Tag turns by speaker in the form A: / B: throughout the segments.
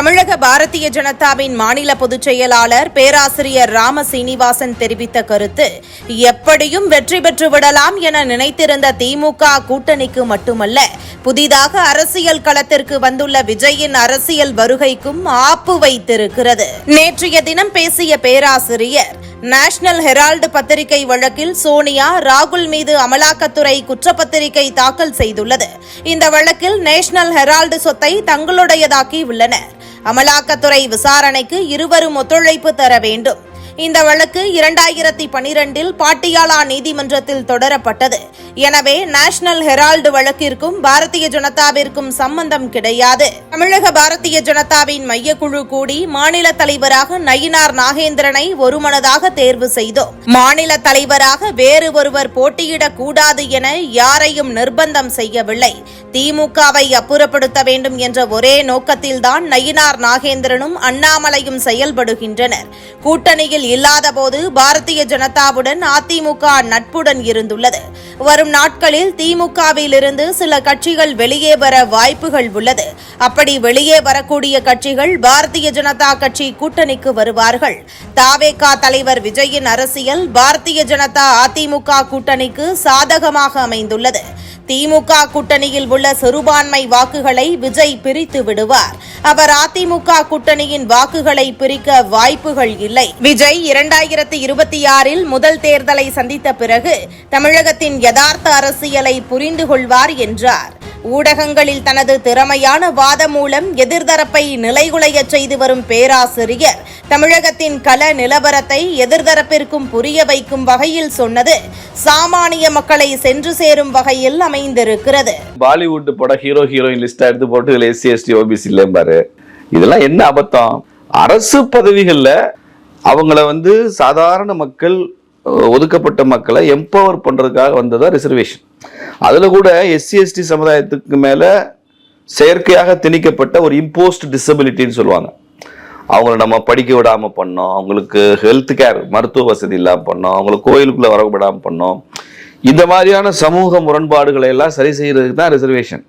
A: தமிழக பாரதிய ஜனதாவின் மாநில பொதுச் செயலாளர் பேராசிரியர் ராம சீனிவாசன் தெரிவித்த கருத்து எப்படியும் வெற்றி பெற்று விடலாம் என நினைத்திருந்த திமுக கூட்டணிக்கு மட்டுமல்ல புதிதாக அரசியல் களத்திற்கு வந்துள்ள விஜயின் அரசியல் வருகைக்கும் ஆப்பு வைத்திருக்கிறது. நேற்றைய தினம் பேசிய பேராசிரியர் நேஷனல் ஹெரால்டு பத்திரிகை வழக்கில் சோனியா ராகுல் மீது அமலாக்கத்துறை குற்றப்பத்திரிகை தாக்கல் செய்துள்ளது. இந்த வழக்கில் நேஷனல் ஹெரால்டு சொத்தை தங்களுடையதாக்கி உள்ளனர். அமலாக்கத்துறை விசாரணைக்கு இருவரும் ஒத்துழைப்பு தர வேண்டும். இந்த வழக்கு இரண்டாயிரத்தி பனிரெண்டில் பாட்டியாலா நீதிமன்றத்தில் தொடரப்பட்டது. எனவே நேஷனல் ஹெரால்டு வழக்கிற்கும் பாரதிய ஜனதாவிற்கும் சம்பந்தம் கிடையாது. தமிழக பாரதிய ஜனதாவின் மையக்குழு கூடி மாநில தலைவராக நயினார் நாகேந்திரனை ஒருமனதாக தேர்வு செய்தோம். மாநில தலைவராக வேறு ஒருவர் போட்டியிடக் கூடாது என யாரையும் நிர்பந்தம் செய்யவில்லை. திமுகவை அப்புறப்படுத்த வேண்டும் என்ற ஒரே நோக்கத்தில்தான் நயினார் நாகேந்திரனும் அண்ணாமலையும் செயல்படுகின்றனர். கூட்டணியில் இல்லாதபோது பாரதிய ஜனதாவுடன் அதிமுக நட்புடன் இருந்துள்ளது. வரும் நாட்களில் திமுகவில் இருந்து சில கட்சிகள் வெளியே வர வாய்ப்புகள் உள்ளது. அப்படி வெளியே வரக்கூடிய கட்சிகள் பாரதிய ஜனதா கட்சி கூட்டணிக்கு வருவார்கள். தாவேகா தலைவர் விஜயின் அரசியல் பாரதிய ஜனதா அதிமுக கூட்டணிக்கு சாதகமாக அமைந்துள்ளது. திமுக கூட்டணியில் உள்ள சிறுபான்மை வாக்குகளை விஜய் பிரித்து விடுவார். அவர் அதிமுக கூட்டணியின் வாக்குகளை பிரிக்க வாய்ப்புகள் இல்லை. விஜய் இரண்டாயிரத்தி இருபத்தி ஆறில் முதல் தேர்தலை சந்தித்த பிறகு தமிழகத்தின் யதார்த்த அரசியலை புரிந்து கொள்வார் என்றார். ஊடகங்களில் தனது திறமையான வாதம் மூலம் எதிர்தரப்பை நிலைகுலையச் செய்து வரும் பேராசிரியர் தமிழகத்தின் கல நிலவரத்தை எதிர்தரப்பிற்கும் புரிய வைக்கும் வகையில் சொன்னது சாமானிய மக்களை சென்று சேரும் வகையில் அமைந்திருக்கிறது.
B: பாலிவுட் பட ஹீரோ ஹீரோயின் லிஸ்ட் எடுத்து போட்டு இதுல எஸ்சி எஸ்டி ஓபிசி இல்லைம்பாரு இதெல்லாம் என்ன அபத்தம்? அரசு பதவிகளில் அவங்கள வந்து சாதாரண மக்கள் ஒதுக்கப்பட்ட மக்களை எம்பவர் பண்ணுறதுக்காக வந்ததா ரிசர்வேஷன் அதில் கூட எஸ்சி எஸ்டி சமுதாயத்துக்கு மேலே செயற்கையாக திணிக்கப்பட்ட ஒரு இம்போஸ்ட் டிசபிலிட்டின்னு சொல்லுவாங்க. அவங்கள நம்ம படிக்க விடாமல் பண்ணோம். அவங்களுக்கு ஹெல்த் கேர் மருத்துவ வசதி இல்லாமல் பண்ணோம். அவங்கள கோயிலுக்குள்ளே வர விடாமல் பண்ணோம். இந்த மாதிரியான சமூக முரண்பாடுகளை எல்லாம் சரி செய்கிறதுக்கு தான் ரிசர்வேஷன்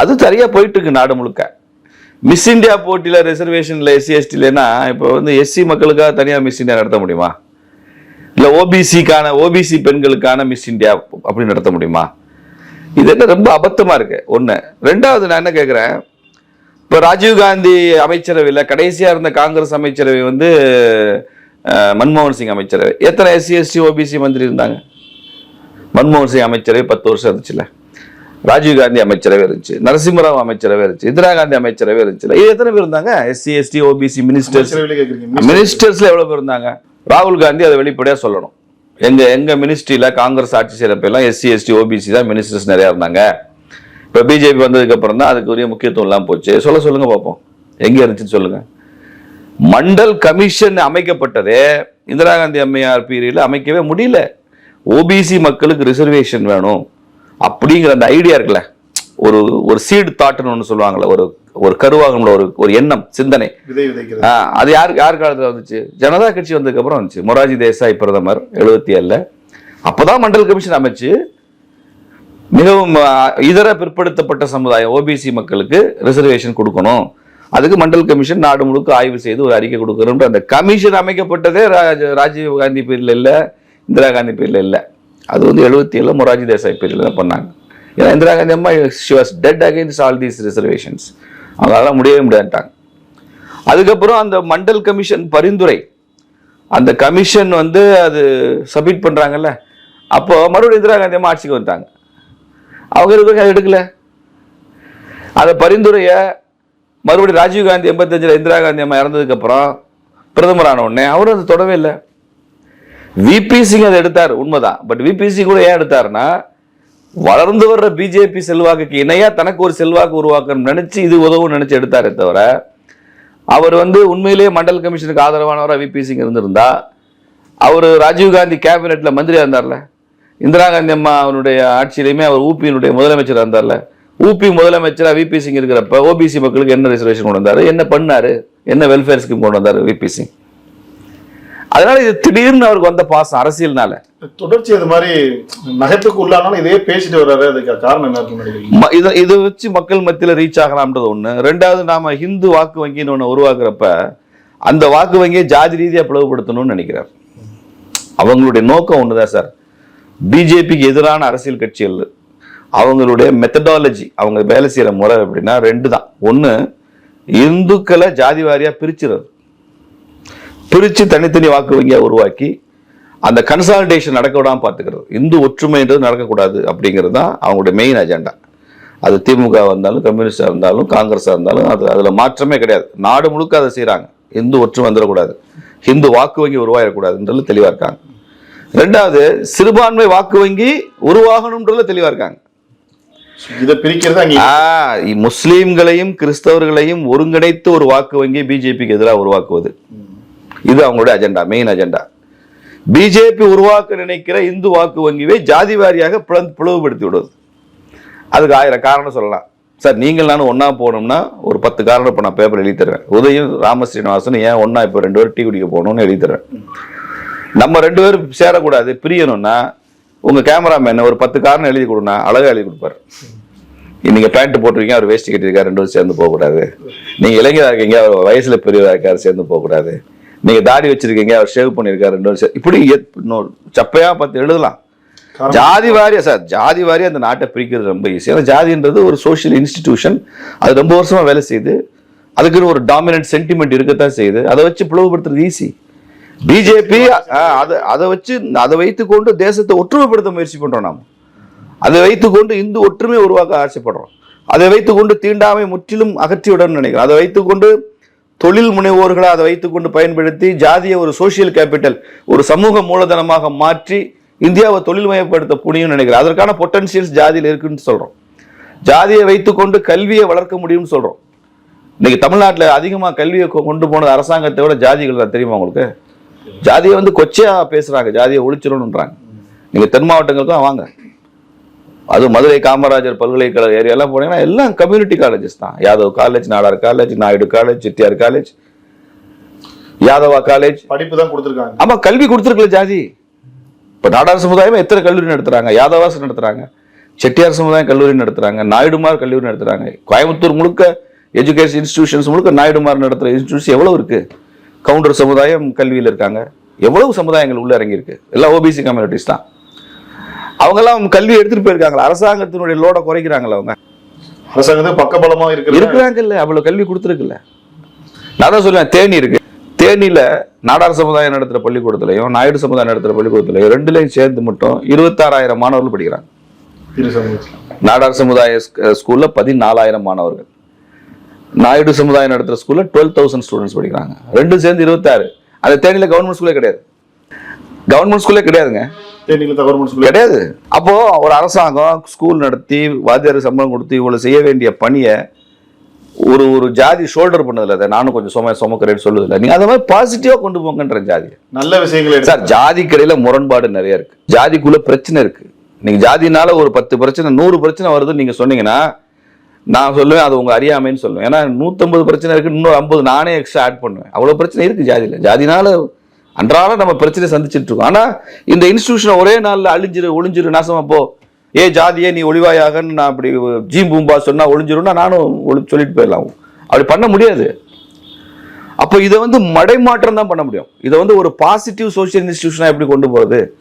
B: அது சரியாக போயிட்டுருக்கு நாடு முழுக்க. மிஸ் இந்தியா போட்டியில் ரிசர்வேஷனில் எஸ்சி எஸ்டிலனா இப்போ வந்து எஸ்சி மக்களுக்காக தனியாக மிஸ் இந்தியா நடத்த முடியுமா? இல்லை ஓபிசிக்கான ஓபிசி பெண்களுக்கான மிஸ் இந்தியா அப்படி நடத்த முடியுமா? இது என்ன ரொம்ப அபத்தமாக இருக்குது ஒன்று ரெண்டாவது நான் என்ன கேட்குறேன் இப்போ ராஜீவ்காந்தி அமைச்சரவையில் கடைசியா இருந்த காங்கிரஸ் அமைச்சரவை வந்து மன்மோகன் சிங் அமைச்சரவை. எத்தனை எஸ்சி எஸ்டி ஓபிசி மந்திரி இருந்தாங்க? மன்மோகன் சிங் அமைச்சரவை பத்து வருஷம் இருந்துச்சுல்ல ராஜீவ்காந்தி அமைச்சரவை இருந்துச்சு. நரசிம்மராவ் அமைச்சரவை இருந்துச்சு. இந்திரா காந்தி அமைச்சரவை இருந்துச்சுல்ல இது எத்தனை பேர் இருந்தாங்க? எஸ்சி எஸ்டி ஓபிசி மினிஸ்டர்ஸ் மினிஸ்டர்ஸ்ல எவ்வளவு பேர் இருந்தாங்க? ராகுல் காந்தி அதை வெளிப்படையா சொல்லணும். எங்க எங்க மினிஸ்ட்ரியில காங்கிரஸ் ஆட்சி செய்யறப்ப எல்லாம் எஸ்சி எஸ்டி ஓபிசி தான் மினிஸ்டர்ஸ் நிறைய இருந்தாங்க. இப்ப பிஜேபி வந்ததுக்கு அப்புறம் தான் அதுக்கு உரிய முக்கியத்துவம் எல்லாம் போச்சு. சொல்ல சொல்லுங்க பார்ப்போம் எங்க இருந்துச்சுன்னு சொல்லுங்க. மண்டல் கமிஷன் அமைக்கப்பட்டதே இந்திரா காந்தி அம்மையார் பீரியட்ல அமைக்கவே முடியல. ஓபிசி மக்களுக்கு ரிசர்வேஷன் வேணும். அப்படிங்கிற அந்த ஐடியா இருக்குல்ல. ஒரு ஒரு சீடு தாட்டுன்னு ஒன்று சொல்லுவாங்கல்ல. ஒரு ஒரு கருவாகம்ல ஒரு ஒரு எண்ணம் சிந்தனை. அது யார் யார் காலத்துல வந்துச்சு? ஜனதா கட்சி வந்ததுக்கு அப்புறம் வந்துச்சு. மொராஜி தேசாய் பிரதமர் எழுபத்தி ஏழுல. அப்பதான் மண்டல் கமிஷன் அமைச்சு மிகவும் இதர பிற்படுத்தப்பட்ட சமுதாயம் ஓபிசி மக்களுக்கு ரிசர்வேஷன் கொடுக்கணும். அதுக்கு மண்டல் கமிஷன் நாடு முழுக்க ஆய்வு செய்து ஒரு அறிக்கை கொடுக்கணும். அந்த கமிஷன் அமைக்கப்பட்டதே ராஜ- ராஜீவ் காந்தி பேரில் இல்லை இந்திரா காந்தி பேரில் இல்லை. அது வந்து எழுபத்தி ஏழு மொராஜி தேசாய் பேரில் தான் பண்ணாங்க. ஏன்னா இந்திரா காந்தி அம்மா she was dead against all these reservations அவங்களால முடியவே முடியாட்டாங்க அதுக்கப்புறம் அந்த மண்டல் கமிஷன் பரிந்துரை. அந்த கமிஷன் வந்து அது சப்மிட் பண்ணுறாங்கல்ல அப்போ மறுபடியும் இந்திரா காந்தி அம்மா ஆட்சிக்கு வந்துட்டாங்க. அவங்க இருக்கிற அதை எடுக்கல? அந்த பரிந்துரைய மறுபடியும் ராஜீவ் காந்தி எண்பத்தஞ்சில் இந்திரா காந்தி அம்மா இறந்ததுக்கு அப்புறம் பிரதமர் ஆன உடனே அவரும் அது தொடவே இல்லை. விபி சிங் அதை எடுத்தார் உண்மைதான். பட் விபி சிங் கூட ஏன் எடுத்தாருன்னா வளர்ந்து வர்ற பிஜேபி செல்வாக்குக்கு இணையாக தனக்கு ஒரு செல்வாக்கு உருவாக்கணும் நினச்சி இது உதவும் நினச்சி எடுத்தாரே தவிர அவர் வந்து உண்மையிலேயே மண்டல் கமிஷனுக்கு ஆதரவானவராக விபி சிங் இருந்திருந்தா அவர் ராஜீவ் காந்தி மந்திரியாக இருந்தார்ல? இந்திரா காந்தி அம்மா அவனுடைய ஆட்சியிலையுமே அவர் ஊபியினுடைய முதலமைச்சரா இருந்தார்ல? ஊபி முதலமைச்சரா விபி சிங் இருக்கிறப்ப ஓபிசி மக்களுக்கு என்ன ரிசர்வேஷன் கொண்டு வந்தாரு? என்ன பண்ணாரு? என்ன வெல்ஃபேர் ஸ்கீம் கொண்டு வந்தாரு விபி சிங்? அதனால இது திடீர்னு அவருக்கு வந்த பாசம் அரசியல்னால.
C: தொடர்ச்சி அது மாதிரி நகைப்புக்கு உள்ளானாலும் இதே பேசிட்டு வர்றாரு. அதுக்கு காரணம் என்ன
B: இத இதை வச்சு மக்கள் மத்தியில ரீச் ஆகலாம்ன்றது ஒண்ணு. ரெண்டாவது நாம ஹிந்து வாக்கு வங்கின்னு ஒண்ணு உருவாக்குறப்ப அந்த வாக்கு வங்கியை ஜாதி ரீதியா பிளவுபடுத்தணும்னு நினைக்கிறார். அவங்களுடைய நோக்கம் ஒண்ணுதான் சார். பிஜேபிக்கு எதிரான அரசியல் கட்சிகள் அவங்களுடைய மெத்தடாலஜி அவங்க வேலை செய்யற முறை அப்படின்னா ரெண்டு தான். ஒண்ணு இந்துக்களை ஜாதி வாரியா பிரிச்சுறது. பிரிச்சு தனித்தனி வாக்கு வங்கியா உருவாக்கி அந்த கன்சாலிடேஷன் நடக்க விடாம பார்த்துக்கிறது. இந்து ஒற்றுமைன்றது நடக்கக்கூடாது அப்படிங்கிறது தான் அவங்களுடைய மெயின் அஜெண்டா அது திமுக வந்தாலும் கம்யூனிஸ்டாக இருந்தாலும் காங்கிரஸாக இருந்தாலும் அது அதில் மாற்றமே கிடையாது. நாடு முழுக்க அதை செய்கிறாங்க இந்து ஒற்றுமை வந்துடக்கூடாது. ஹிந்து வாக்கு வங்கி உருவாகிடக்கூடாதுன்றது தெளிவாக இருக்காங்க. ரெண்டாவது சிறுபான்மை வாக்கு வங்கி உருவாகணுன்றதுல தெளிவாக இருக்காங்க.
C: இதை பிரிக்கிறது
B: முஸ்லீம்களையும் கிறிஸ்தவர்களையும் ஒருங்கிணைத்து ஒரு வாக்கு வங்கி பிஜேபிக்கு எதிராக உருவாக்குவது. இது அவங்களுடைய அஜெண்டா மெயின் அஜெண்டா. பிஜேபி உருவாக்க நினைக்கிற இந்து வாக்கு வங்கியை ஜாதி வாரியாக பிளவுபடுத்தி விடுவது. அதுக்கு ஆயிரம் காரணம் சொல்லலாம். சார் நீங்கள் நானும் ஒண்ணா போகணும்னா ஒரு பத்து காரணம் இப்போ நான் பேப்பர் எழுதி தருவேன். உதயம் ராமஸ்ரீனிவாசன் ஏன் ஒண்ணா இப்போ ரெண்டு பேரும் டீ குடிக்க போகணும்னு எழுதி தருவேன். நம்ம ரெண்டு பேரும் சேரக்கூடாது. பிரியணும்னா உங்க கேமராமேன் ஒரு பத்து காரணம் எழுதி கொடுனா அழகா எழுதி கொடுப்பாரு. நீங்க பேண்ட் போட்டிருக்கீங்க அவர் வேஷ்டி கட்டியிருக்காரு ரெண்டு பேரும் சேர்ந்து போகக்கூடாது. நீங்க இளைஞரா இருக்கீங்க அவர் வயசுல பெரியவரா இருக்காரு சேர்ந்து போகக்கூடாது. நீங்க தாடி வச்சிருக்கீங்க அவர் ஷேவ் பண்ணியிருக்காரு ரெண்டு சே- இப்படி சப்பையா பார்த்து எழுதலாம். ஜாதி வாரியா சார் ஜாதி வாரியா அந்த நாட்டை பிரிக்கிறது ரொம்ப ஈஸி ஏன்னா ஜாதின்றது ஒரு சோஷியல் இன்ஸ்டிடியூஷன் அது ரொம்ப வருஷமா வேலை செய்யுது அதுக்குன்னு ஒரு டாமினன்ட் சென்டிமெண்ட் இருக்கத்தான் செய்யுது. அதை வச்சு பிளவுபடுத்துறது ஈஸி பிஜேபி அதை அதை வச்சு அதை வைத்துக்கொண்டு தேசத்தை ஒற்றுமைப்படுத்த முயற்சி பண்றோம் நாம். அதை வைத்துக்கொண்டு இந்து ஒற்றுமை உருவாக்க ஆசைப்படுறோம். அதை வைத்துக்கொண்டு தீண்டாமை முற்றிலும் அகற்றிவிடணும்னு நினைக்கிறோம். அதை வைத்துக்கொண்டு தொழில் முனைவோர்களை அதை வைத்துக்கொண்டு பயன்படுத்தி ஜாதியை ஒரு சோசியல் கேபிட்டல் ஒரு சமூக மூலதனமாக மாற்றி இந்தியாவை தொழில்மயப்படுத்த முடியும்னு நினைக்கிறேன் அதற்கான பொட்டன்ஷியல்ஸ் ஜாதியில் இருக்குன்னு சொல்றோம். ஜாதியை வைத்துக்கொண்டு கல்வியை வளர்க்க முடியும்னு சொல்றோம். இன்னைக்கு தமிழ்நாட்டில் அதிகமாக கல்வியை கொ- கொண்டு போனது அரசாங்கத்தை விட ஜாதிகள் தான் தெரியுமா உங்களுக்கு? ஜாதியை வந்து கொச்சையா பேசுறாங்க ஜாதியை ஒழிச்சிடணுன்றாங்க நீங்க தென் மாவட்டங்களுக்கும் வாங்க. அது மதுரை காமராஜர் பல்கலைக்கழக ஏரியாலாம் போனீங்கன்னா எல்லாம் கம்யூனிட்டி காலேஜஸ் தான். Yadav college Nadar college Naidu college Chettiar college Yadava college
C: படிப்பு தான் கொடுத்துருக்காங்க.
B: ஆமா கல்வி கொடுத்துருக்கல ஜாதி. இப்ப நாடார் சமுதாயம் எத்தனை கல்லூரி நடத்துறாங்க? யாதவாஸ் நடத்துறாங்க. செட்டியார் சமுதாயம் கல்லூரி நடத்துறாங்க. நாயுடுமார் கல்லூரி நடத்துறாங்க. கோயம்புத்தூர் முழுக்க எஜுகேஷன் இன்ஸ்டிடியூஷன்ஸ் முழுக்க நாயுடுமார் நடத்துற இன்ஸ்டிடியூஷன் எவ்வளவு இருக்கு? கவுண்டர் சமுதாயம் கல்வியில் இருக்காங்க. எவ்வளவு சமுதாயங்கள் உள்ள இறங்கி இருக்கு எல்லாம் ஓபிசி கம்யூனிட்டிஸ் தான். அவங்கெல்லாம் கல்வி எடுத்துட்டு போயிருக்காங்களா? அரசாங்கத்தினுடைய லோட குறைக்கிறாங்களா அவங்க?
C: அரசாங்கத்துக்கு பக்கபலமா இருக்கிறது
B: இருக்கிறாங்கல்ல. அவ்வளவு கல்வி கொடுத்துருக்குல்ல. நான் தான் சொல்லுவேன் தேனி இருக்கு. தேனியில நாடார் சமுதாயம் நடத்துற பள்ளிக்கூடத்துலயும் நாயுடு சமுதாயம் நடத்துற பள்ளிக்கூடத்துலயும் ரெண்டுலையும் சேர்ந்து மட்டும் இருபத்தாறாயிரம் மாணவர்கள் படிக்கிறாங்க. நாடார் சமுதாய ஸ்க- ஸ்கூல்ல பதினாலாயிரம் மாணவர்கள். நாயுடு சமுதாயம் நடத்துற ஸ்கூல்ல டுவெல் தௌசண்ட் ஸ்டூடெண்ட்ஸ் படிக்கிறாங்க. ரெண்டும் சேர்ந்து இருபத்தாறு. அந்த தேனியில கவர்மெண்ட் ஸ்கூலே கிடையாது. கவர்மெண்ட் ஸ்கூலே கிடையாதுங்க. கிடையாது. அப்போ ஒரு அரசாங்கம் ஸ்கூல் நடத்தி வாத்தியார் சம்பளம் கொடுத்து இவ்வளவு செய்ய வேண்டிய பணியை ஒரு ஒரு ஜாதி ஷோல்டர் பண்ணதில்ல அதை. நானும் கொஞ்சம் சும சுமக்கிறேன்னு சொல்லுதில்ல நீங்க அதை மாதிரி பாசிட்டிவா கொண்டு போங்கன்ற ஜாதி.
C: நல்ல விஷயங்களை
B: சார் ஜாதி கடையில முரண்பாடு நிறைய இருக்கு. ஜாதிக்குள்ள பிரச்சனை இருக்கு. நீங்க ஜாதினால ஒரு பத்து பிரச்சனை நூறு பிரச்சனை வருதுன்னு நீங்க சொன்னீங்கன்னா நான் சொல்லுவேன் அது உங்கள் அறியாமைன்னு சொல்லுவேன். ஏன்னா நூற்றம்பது பிரச்சனை இருக்குது இன்னும் ஐம்பது நானே எக்ஸ்ட்ரா ஆட் பண்ணுவேன். அவ்வளோ பிரச்சனை இருக்குது ஜாதியில். ஜாதினால அன்றாடம் நம்ம பிரச்சனை சந்திச்சுட்டு இருக்கோம். ஆனால் இந்த இன்ஸ்டியூஷனை ஒரே நாளில் அழிஞ்சிரு ஒளிஞ்சிரு நாசமா போ. ஏ ஜாதியே நீ ஒளிவாயாகன்னு நான் அப்படி ஜீம் பூம்பா சொன்னால் ஒளிஞ்சிரும்னா நானும் ஒளி- சொல்லிட்டு போயிடலாம். அப்படி பண்ண முடியாது. அப்போ இதை வந்து மடைமாற்றம் தான் பண்ண முடியும். இதை வந்து ஒரு பாசிட்டிவ் சோஷியல் இன்ஸ்டியூஷனாக எப்படி கொண்டு போகிறது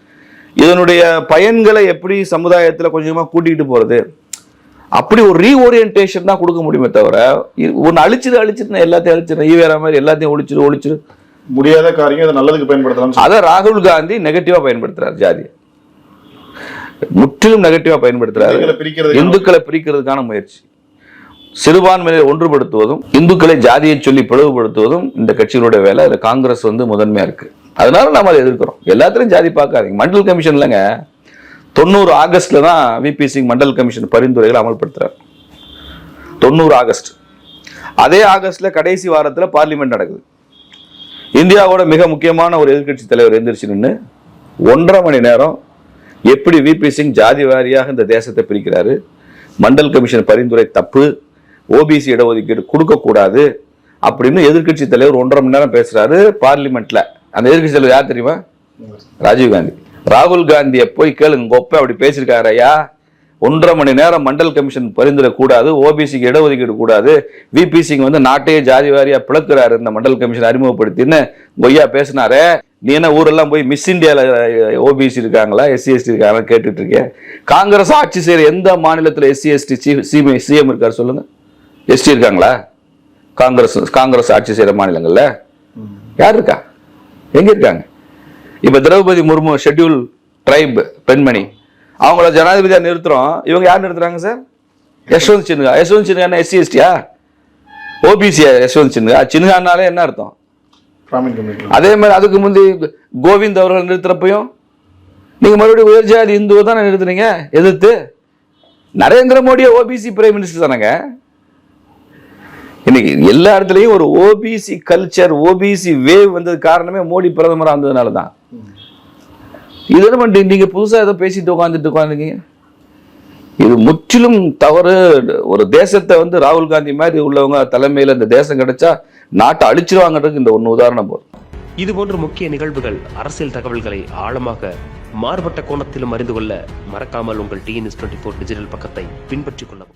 B: இதனுடைய பயன்களை எப்படி சமுதாயத்தில் கொஞ்சமாக கூட்டிகிட்டு போகிறது அப்படி ஒரு ரீஓரியன்டேஷன் தான் கொடுக்க முடியுமே தவிர ஒன்னு அழிச்சிரு அழிச்சிரு எல்லாத்தையும் அழிச்சிரு ஈவேரா மாதிரி எல்லாத்தையும் ஒழிச்சிரு ஒழிச்சிரு.
C: முடியாத காரியம் இதை நல்லதுக்கு பயன்படுத்தலாம்
B: அதை ராகுல் காந்தி நெகட்டிவா பயன்படுத்துறாரு ஜாதியை முற்றிலும் நெகட்டிவா பயன்படுத்துறாரு.
C: இந்துக்களை பிரிக்கிறது
B: இந்துக்களை பிரிக்கிறதுக்கான முயற்சி. சிறுபான்மையை ஒன்றுபடுத்துவதும் இந்துக்களை ஜாதியை சொல்லி பிளவுபடுத்துவதும் இந்த கட்சிகளுடைய வேலை. அதுல காங்கிரஸ் வந்து முதன்மையா இருக்கு. அதனால நாம அதை எதிர்க்கிறோம். எல்லாத்துலயும் ஜாதி பார்க்காதீங்க. மண்டல் கமிஷன்லங்க தொண்ணூறு ஆகஸ்ட்ல தான் விபி சிங் மண்டல் கமிஷன் பரிந்துரைகளை அமல்படுத்துறாரு. தொண்ணூறு ஆகஸ்ட். அதே ஆகஸ்ட்ல கடைசி வாரத்துல பார்லிமெண்ட் நடக்குது. இந்தியாவோட மிக முக்கியமான ஒரு எதிர்க்கட்சி தலைவர் எந்திரிச்சு நின்று ஒன்றரை மணி நேரம் எப்படி விபி சிங் ஜாதி வாரியாக இந்த தேசத்தை பிரிக்கிறாரு? மண்டல் கமிஷன் பரிந்துரை தப்பு. ஓபிசி இடஒதுக்கீடு கொடுக்கக்கூடாது அப்படின்னு எதிர்க்கட்சி தலைவர் ஒன்றரை மணி நேரம் பேசுறாரு பார்லிமெண்ட்ல. அந்த எதிர்க்கட்சி தலைவர் யார் தெரியுமா? ராஜீவ் காந்தி. ராகுல் காந்தியை போய் கேளுங்க உங்க ஒப்ப அப்படி பேசியிருக்காரு ஐயா. ஒன்றரை மணி நேரம் மண்டல் கமிஷன் பரிந்துரை கூடாது ஓபிசிக்கு இடஒதுக்கீடு கூடாது விபிசிக்கு வந்து நாட்டையே ஜாதி வாரியா பிளக்குறாரு இந்த மண்டல் கமிஷன் அறிமுகப்படுத்தின்னு கொய்யா பேசினாரே. நீ என்ன ஊரெல்லாம் போய் மிஸ் இந்தியால ஓபிசி இருக்காங்களா எஸ்சி எஸ்டி இருக்காங்களா கேட்டுட்டு இருக்கேன் காங்கிரஸ் ஆட்சி செய்யற எந்த மாநிலத்துல எஸ்சி எஸ்டி சிஎம் சிஎம் இருக்காரு சொல்லுங்க. எஸ்டி இருக்காங்களா? காங்கிரஸ் காங்கிரஸ் ஆட்சி செய்யற மாநிலங்கள்ல. யார் இருக்கா? எங்க இருக்காங்க? இப்ப திரௌபதி முர்மு ஷெட்யூல் ட்ரைப் பெண்மணி. அவங்கள ஜனாதிபதியா நிறுத்துறோம். இவங்க யார் நிறுத்துறாங்க சார்? யஷ்வந்த் சின்ஹா. யஷ்வந்த் சின்ஹா என்ன எஸ்சி எஸ்டியா ஓபிசியா யஷ்வந்த் சின்ஹா? சின்ஹானாலே என்ன அர்த்தம்? அதே மாதிரி அதுக்கு முந்தி கோவிந்த் அவர்கள் நிறுத்துறப்பையும் நீங்க மறுபடியும் உயர் ஜாதி இந்துவை தானே நிறுத்துனீங்க? எதிர்த்து? நரேந்திர மோடியே ஓபிசி பிரைம் மினிஸ்டர் தானங்க? இன்னைக்கு எல்லா இடத்துலயும் ஒரு ஓபிசி கல்ச்சர் ஓபிசி வேவ் வந்தது காரணமே மோடி பிரதமரா இருந்ததுனால தான் இது என்ன பண்ணிட்டு நீங்க புதுசா ஏதோ பேசிட்டு உட்காந்துட்டு உட்காந்துருக்கீங்க இது முற்றிலும் தவறு. ஒரு தேசத்தை வந்து ராகுல் காந்தி மாதிரி உள்ளவங்க தலைமையில் இந்த தேசம் கிடைச்சா நாட்டை அழிச்சிருவாங்கன்றது இந்த ஒன்று உதாரணம் போதும்.
D: இதுபோன்ற முக்கிய நிகழ்வுகள் அரசியல் தகவல்களை ஆழமாக மாறுபட்ட கோணத்திலும் அறிந்து கொள்ள மறக்காமல் உங்கள் டிஎன்எஸ் டுவெண்ட்டி ஃபோர் டிஜிட்டல் பக்கத்தை பின்பற்றிக் கொள்ளவும்.